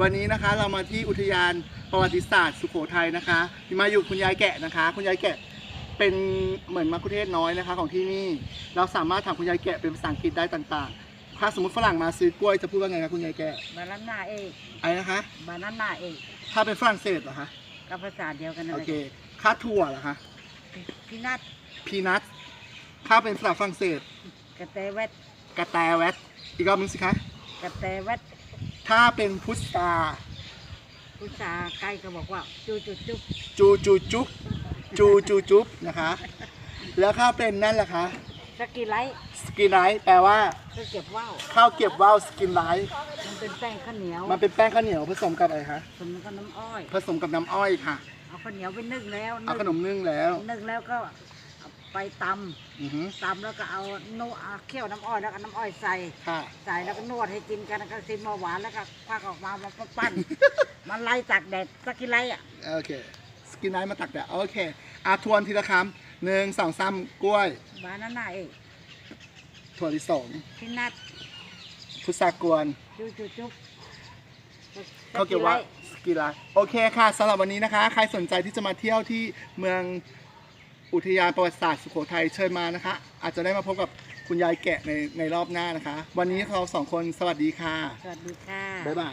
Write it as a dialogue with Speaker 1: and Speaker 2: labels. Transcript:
Speaker 1: วันนี้นะคะเรามาที่อุทยานประวัติศาสตร์สุโขทัยนะคะมาอยู่คุณยายแกะนะคะ คุณยายแกะเป็นเหมือนมัคคุเทศก์น้อยนะคะ ของที่นี่เราสามารถถามคุณยายแกะเป็นภาษาอังกฤษได้ต่างๆ ถ้าสมมติฝรั่งมาซื้อกล้วยจะพูดว่าไงคะคุณยายแกะ
Speaker 2: บานาน่าเอก
Speaker 1: อะไรนะคะ
Speaker 2: บานาน่าเอก
Speaker 1: ถ้าเป็นฝรั่งเศสเหรอคะ
Speaker 2: ก็ภาษาเดียวกันนั่น
Speaker 1: โอ
Speaker 2: แหละ
Speaker 1: เคค่าถั่วเหรอคะ
Speaker 2: พี่นัท
Speaker 1: พีนัทถ้าเป็นภาษาฝรั่งเศส
Speaker 2: กระเตเวท
Speaker 1: กระแตแวตอีกรอบนึงสิคะ
Speaker 2: กระเตเวท
Speaker 1: ถ้าเป็นพุทรา
Speaker 2: ผู้ชาใกล้ก็บอกว่าจูจุจุบ
Speaker 1: จูจูจุ๊บจูจูจุ๊บนะคะ แล้วถ้าเป็นนั่นล่ะคะ
Speaker 2: สกีไลท์
Speaker 1: สกินไลท์แปลว่า
Speaker 2: ก็เก็บว่าว
Speaker 1: ข้าวเก็บว่าวสกินไลท์
Speaker 2: มันเป็นแป้งข้าวเหนียว
Speaker 1: มันเป็นแป้งข้าวเหนียวผสมกับอะไรคะ
Speaker 2: สมกับน้ำอ้อย
Speaker 1: ผสมกับน้ำอ้อยค่ะ
Speaker 2: เอาข้าวเหนียวไปนึ่งแล้ว
Speaker 1: เอาขนมนึ่งแล้ว
Speaker 2: นึ่งแล้วก็เอา ไปต
Speaker 1: อือหือำ
Speaker 2: ตำแล้วก็เอาโนเอาเคี่ยวน้ำอ้อยแล้วก็น้ำอ้อยใส่
Speaker 1: ค่ะ
Speaker 2: ใส่แล้วก็นวดให้กินกันแล้วก็ซิมมาหวานแล้วก็ควักออกมามาปั้น มันไล่ตากแดดสกีไลท์อะ
Speaker 1: โอเค สกินไลท์มาตักแดดโอเคอาทวนทีละคำหนึ่งสองสามกล้วย
Speaker 2: บานาน่าเอก
Speaker 1: ถั่วลิสง
Speaker 2: พี่นัท
Speaker 1: พุทรากวน
Speaker 2: จุจุจุบ
Speaker 1: ข้าวเก็บว่าวสกินไลท์โอเคค่ะสำหรับวันนี้นะคะ ใครสนใจที่จะมาเที่ยวที่เมือง อุทยานประวัติศาสตร์สุโขทัยเชิญมานะคะ อาจจะได้มาพบกับคุณยายแกะในในรอบหน้านะคะ วันนี้เราสองคนสวัสดีค่ะ
Speaker 2: สวัสดีค่ะ
Speaker 1: บ๊ายบาย